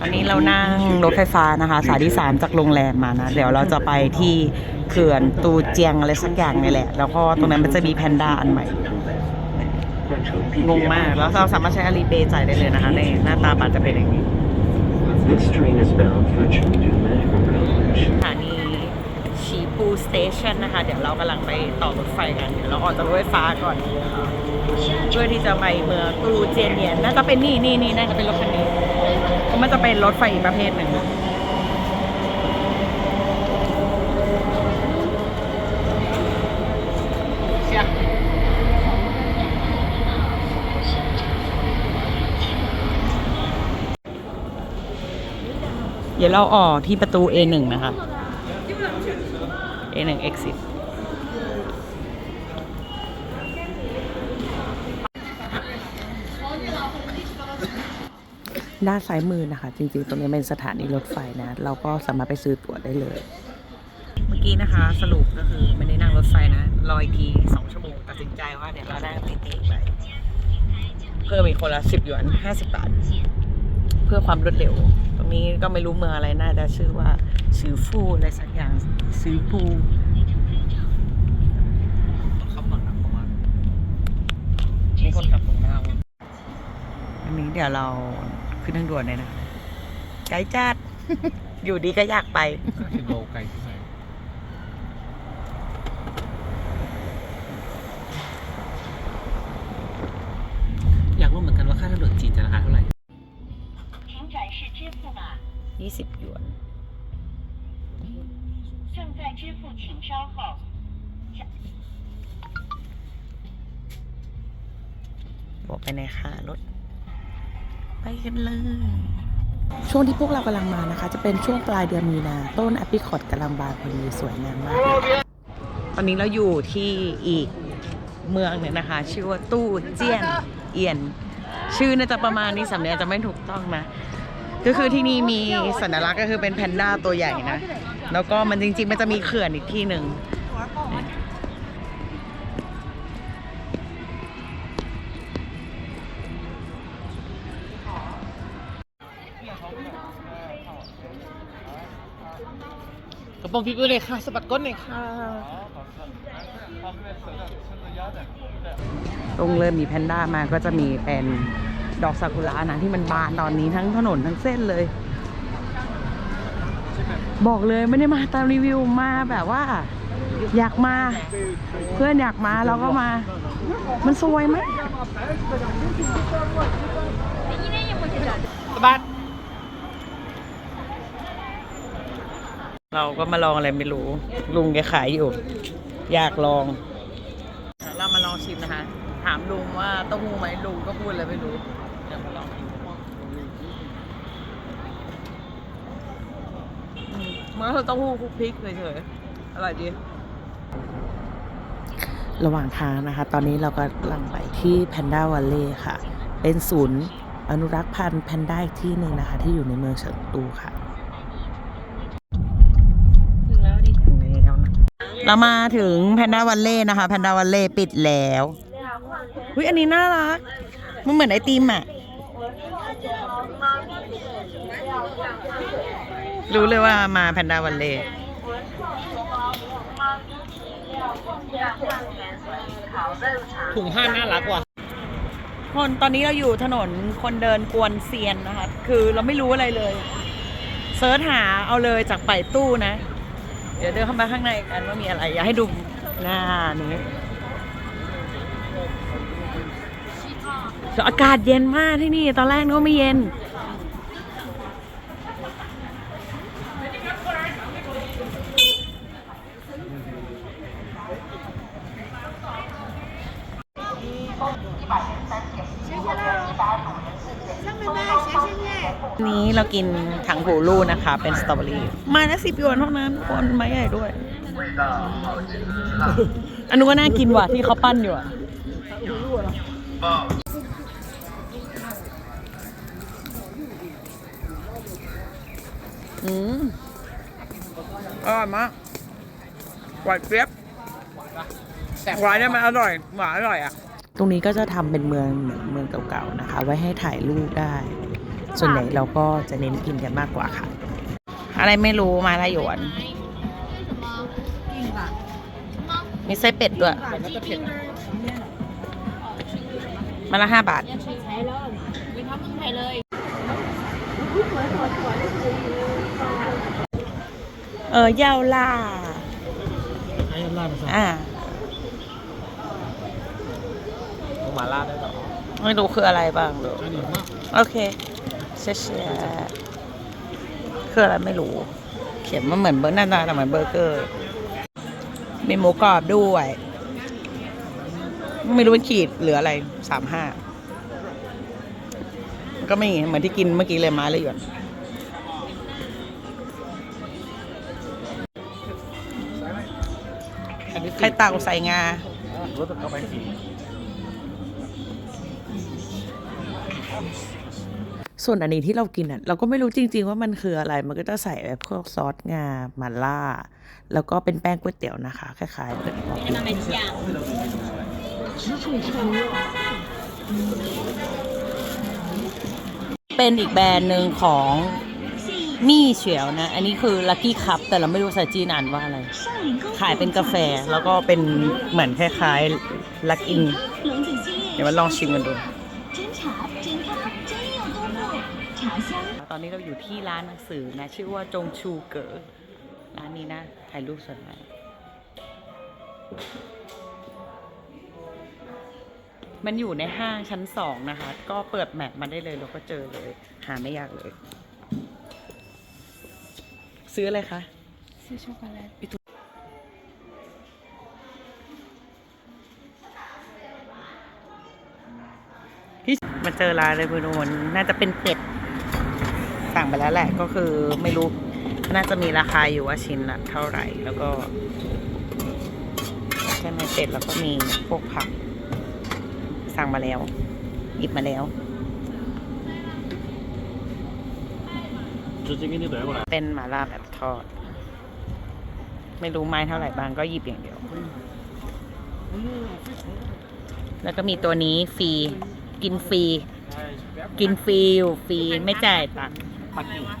ตอนนี้เรานั่งรถไฟฟ้านะคะ สายที่ 3 จากโรงแรมมานะ เดี๋ยวเราจะไปที่เขื่อนตูเจียงอะไรสักอย่างนี่แหละ แล้วก็ตรงนั้นมันจะมีแพนด้าอันใหม่งงมาก แล้วเราสามารถใช้อาลีเปย์จ่ายได้เลยนะคะในหน้าตาบัตรจะเป็นอย่างนี้ This train is bound for Chengdu Medical College. สถานีชีปูสเตชันนะคะ เดี๋ยวเรากำลังไปต่อรถไฟกัน เดี๋ยวเราออกจากรถไฟฟ้าก่อนเพื่อที่จะไปเมืองตูเจียนเนียนน่าจะเป็นนี่นี่นี่น่าจะเป็นรถคันนี้เพราะ มันจะเป็นรถไฟอีกประเภทหนึ่งเดี๋ยวเราออกที่ประตู A1 นะคะ A1 exit ด้านซ้ายมือนะคะ จริงๆ ตรงนี้เป็นสถานีรถไฟนะ เราก็สามารถไปซื้อตั๋วได้เลย เมื่อกี้นะคะสรุปก็คือไม่ได้นั่งรถไฟนะ รออีกทีสองชั่วโมงตัดสินใจว่าเดี๋ยวเรานั่งตีตีไปเพิ่มอีกคนละสิบหยวนห้าสิบบาท เพื่อความรวดเร็ว ตรงนี้ก็ไม่รู้เมืองอะไรน่าจะชื่อว่าซื้อฟูอะไรสักอย่างซื้อฟูมีคนขับของเราอันนี้เดี๋ยวเรา ขึ้นทางด่วนเลยนะ ไกลจัด อยู่ดีก็อยากไปอยากรู้เหมือนกันว่าค่าทางด่วนจีนจะราคาเท่าไหร่ยี่สิบหยวนบอกไปในค่ารถ ไปกันเลย ช่วงที่พวกเรากำลังมานะคะ จะเป็นช่วงปลายเดือนมีนา ต้นแอปริคอตกำลังบานพอดีสวยงามมากตอนนี้เราอยู่ที่อีกเมืองหนึ่งนะคะ ชื่อว่าตู้เจี้ยนเอียน ชื่อน่าจะประมาณนี้สำเนียงจะไม่ถูกต้องนะก็คือที่นี่มีสัญลักษณ์ก็คือเป็นแพนด้าตัวใหญ่นะ แล้วก็มันจริงๆ มันจะมีเขื่อนอีกที่หนึ่ง กระโปรงพิบเลยค่ะสะบัดก้นเลยค่ะตรงเริ่มมีแพนด้ามาก็จะมีเป็นดอกซากุระนะที่มันบานตอนนี้ทั้งถนนทั้งเส้นเลย บอกเลยไม่ได้มาตามรีวิวมาแบบว่า อยากมา เพื่อนอยากมาเราก็มา มันสวยไหมสะบัด เราก็มาลองอะไรไม่รู้ ลุงแกขายอยู่ อยากลอง เรามาลองชิมนะคะ ถามลุงว่าเต้าหู้ไหมลุงก็พูดอะไรไม่รู้เดี๋ยวมาลองชิมอืมมันก็เต้าหู้คลุกพริกเฉยๆอร่อยดีระหว่างทางนะคะ ตอนนี้เราก็กำลังไปที่แพนด้าวัลเล่ค่ะ เป็นศูนย์อนุรักษ์พันธุ์แพนด้าอีกที่หนึ่งนะคะ ที่อยู่ในเมืองเฉิงตูค่ะ เรามาถึงแพนด้าวันเล่นะคะแพนด้าวันเล่ปิดแล้วอุ้ยอันนี้น่ารัก มันเหมือนไอติมอะ รู้เลยว่ามาแพนด้าวันเล่ถุงผ้าน่ารักว่ะคนตอนนี้เราอยู่ถนนคนเดินกวนเซียนนะคะ คือเราไม่รู้อะไรเลย เซิร์ชหาเอาเลยจากไปตู้นะ เดี๋ยวเดินเข้ามาข้างในกันว่ามีอะไร อยากให้ดูหน้านี้อากาศเย็นมากที่นี่ ตอนแรกนึกว่าไม่เย็น นี้เรากินถังหูรูนะคะ เป็นสตรอเบอรี่มาละสิบหยวนเท่านั้นทุกคนไม้ใหญ่ด้วย อันนู้นก็น่ากินว่ะที่เขาปั้นอยู่อะอืมอร่อยมากหวานเปรี้ยบหวานเนี่ยมันอร่อยหวานอร่อยอะ ตรงนี้ก็จะทำเป็นเมืองเหมือนเมืองเก่าๆนะคะ ไว้ให้ถ่ายรูปได้ ส่วนใหญ่เราก็จะเน้นกินกันมากกว่าค่ะ อะไรไม่รู้มาละหยวน มีไส้เป็ดด้วยแต่น่าจะเผ็ดอะมาละห้าบาทเออยาวล่าให้ลาดมาสั่งอ่าต้องมาลาดได้หรอไม่รู้คืออะไรบ้างเลยใช่ดีมากโอเค เชียร์คืออะไรไม่รู้ เขียนมาเหมือนเบอร์หน้าตาแต่เหมือนเบอร์เกอร์ มีหมูกรอบด้วย ไม่รู้เป็นขีดเหรืออะไรสามห้าก็ไม่เหมือนที่กินเมื่อกี้เลยมาเลยหยวนไข่เต่าใส่งารถเข้าไปสี ส่วนอันนี้ที่เรากินอะเราก็ไม่รู้จริง ๆ ว่ามันคืออะไร มันก็จะใส่แบบพวกซอสงามาล่า แล้วก็เป็นแป้งก๋วยเตี๋ยวนะคะ คล้ายๆเป็นอกเป็นอีกแบรนด์หนึ่งของมี่เฉียวนะ อันนี้คือ Lucky Cup แต่เราไม่รู้ภาษาจีนอ่านว่าอะไร ขายเป็นกาแฟแล้วก็เป็นเหมือนคล้ายๆลักอิน เดี๋ยวมาลองชิมกันดู อนนี้เราอยู่ที่ร้านหนังสือนะชื่อว่าจงชูเก๋อร้านนี้นะถ่ายรูปสวยมากมันอยู่ในห้างชั้นสองนะคะ ก็เปิดแมปมาได้เลยเราก็เจอเลย หาไม่ยากเลย ซื้ออะไรคะ ซื้อช็อกโกแลตมาเจอร้านเลยคุณโอนน่าจะเป็นเป็ดสั่ งไปแล้วแหละก็คือไม่รู้ น่าจะมีราคาอยู่ว่าชิ้นละเท่าไหร่แล้วก็ใช่ไหมเป็ดแล้วก็มีพวกผัก สั่งมาแล้ว หยิบมาแล้วเป็นหมาล่าแบบทอด ไม่รู้ไม้เท่าไหร่บางก็หยิบอย่างเดียว แล้วก็มีตัวนี้ฟรี กินฟรี กินฟรีอยู่ฟรีไม่จ่ายตังค์ 还可